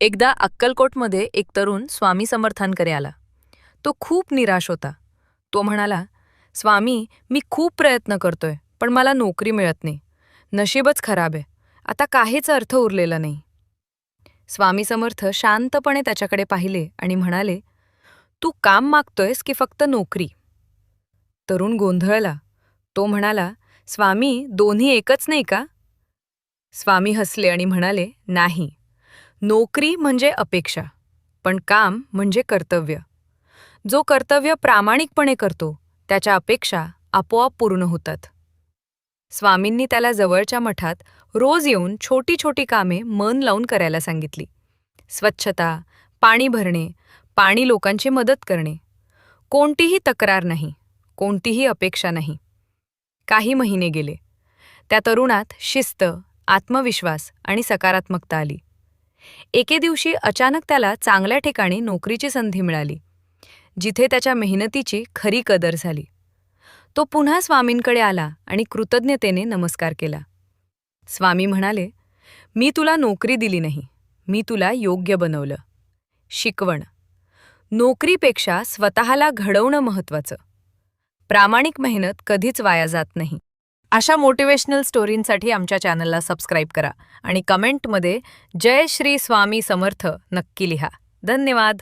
एकदा अक्कलकोटमध्ये एक तरुण स्वामी समर्थांकडे आला. तो खूप निराश होता. तो म्हणाला स्वामी मी खूप प्रयत्न करतोय पण मला नोकरी मिळत नाही. नशीबच खराब आहे. आता काहीच अर्थ उरलेला नाही. स्वामी समर्थ शांतपणे त्याच्याकडे पाहिले आणि म्हणाले तू काम मागतोयस की फक्त नोकरी? तरुण गोंधळला. तो म्हणाला स्वामी दोन्ही एकच नाही का? स्वामी हसले आणि म्हणाले नाही. नोकरी म्हणजे अपेक्षा पण काम म्हणजे कर्तव्य. जो कर्तव्य प्रामाणिकपणे करतो त्याच्या अपेक्षा आपोआप पूर्ण होतात. स्वामींनी त्याला जवळच्या मठात रोज येऊन छोटी छोटी कामे मन लावून करायला सांगितली. स्वच्छता पाणी भरणे पाणी लोकांची मदत करणे. कोणतीही तक्रार नाही कोणतीही अपेक्षा नाही. काही महिने गेले. त्या तरुणात शिस्त आत्मविश्वास आणि सकारात्मकता आली. एके दिवशी अचानक त्याला चांगल्या ठिकाणी नोकरीची संधी मिळाली जिथे त्याच्या मेहनतीची खरी कदर झाली. तो पुन्हा स्वामींकडे आला आणि कृतज्ञतेने नमस्कार केला. स्वामी म्हणाले मी तुला नोकरी दिली नाही मी तुला योग्य बनवलं. शिकवण. नोकरीपेक्षा स्वतःला घडवणं महत्त्वाचं. प्रामाणिक मेहनत कधीच वाया जात नाही. अशा मोटिवेशनल स्टोरींसाठी आमच्या चॅनलला सबस्क्राईब करा आणि कमेंटमध्ये जय श्री स्वामी समर्थ नक्की लिहा. धन्यवाद.